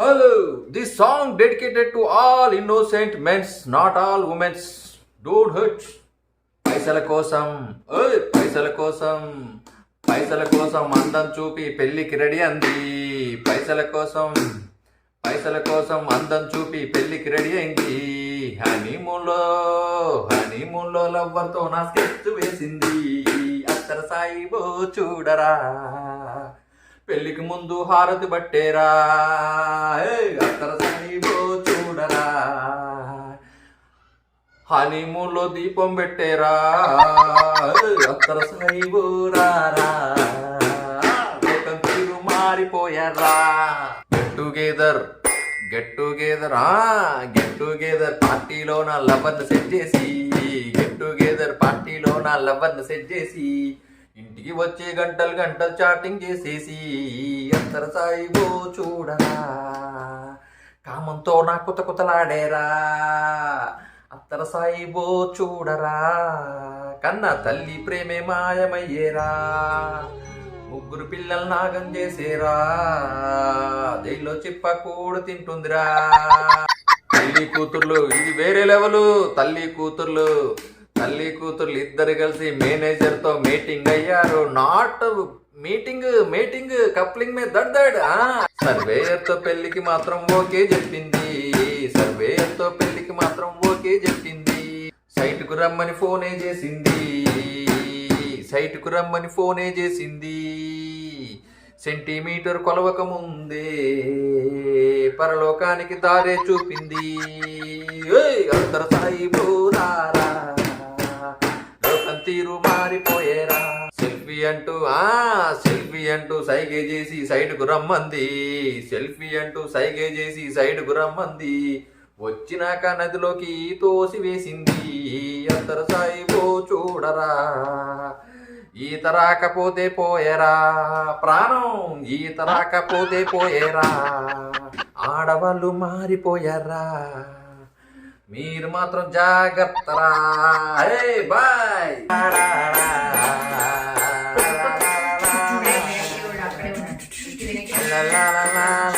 Hello this song dedicated to all innocent mens not all womens don't hurt పైసల కోసం ఓయ్ పైసల కోసం పైసల కోసం అందం చూపి పెళ్ళికి రెడీ అంది. పైసల కోసం పైసల కోసం అందం చూపి పెళ్ళికి రెడీ అయింది. హనీమూన్లో హనీమూన్లో లవ్వర్తో నా స్కెచ్ వేసింది. అత్తర సాయిబో చూడరా. పెళ్ళికి ముందు హారతి పట్టేరా ఏయ్, అత్తర చూడరా. హనీమూన్లో దీపం పెట్టేరా. ఏయ్, అత్తర సాయిబో రారా. లోకం తీరు మారిపోయారా get together get together get together పార్టీలో నా లవర్ని సెట్ చేసి. గెట్ టుగెదర్ పార్టీలో నా లవర్ని సెట్ చేసి. ఇంటికి వచ్చే గంటలు గంటలు చాటింగ్ చేసేసి అంతర సాయిబో చూడరా. కామంతో నా కుత కుతలాడేరా. అత్తర సాయిబో చూడరా. కన్న తల్లి ప్రేమే మాయమయ్యేరా. ముగ్గురు పిల్లలు నాగం చేసేరా. జైల్లో చిప్ప కూడు తింటుందిరా. తల్లి కూతుర్లు ఇది వేరే లెవెలు. తల్లి కూతుర్లు తల్లి కూతుర్లు ఇద్దరు కలిసి మేనేజర్తో మీటింగ్ అయ్యారు. నాట్ మీటింగ్ మీటింగ్ కప్లింగ్ మీద దడ్ దడ్ సర్వేయర్తో పెళ్ళికి మాత్రం ఓకే చెప్పింది. సర్వేయర్తో పెళ్ళికి మాత్రం ఓకే చెప్పింది. సైట్కు రమ్మని ఫోనే చేసింది. సైట్కు రమ్మని ఫోనే చేసింది. సెంటీమీటర్ కొలవక ముందే పరలోకానికి దారే చూపింది. అందరు సాయి బోరారా. తీరు మారిపోయేరా. సెల్ఫీ అంటూ ఆ సెల్ఫీ అంటూ సైగే చేసి సైడ్ రమ్మంది. సెల్ఫీ అంటూ సైగే చేసి సైడ్ రమ్మంది. వచ్చినాక నదిలోకి తోసి వేసింది అందరు సాయిపో చూడరా. ఈత రాకపోతే పోయేరా. ప్రాణం ఈత రాకపోతే పోయేరా. ఆడవాళ్ళు మారిపోయారా. మీరు మాత్రం జాగ్రత్తరా. Hey boy. అక్కడే ఉన్నాడు.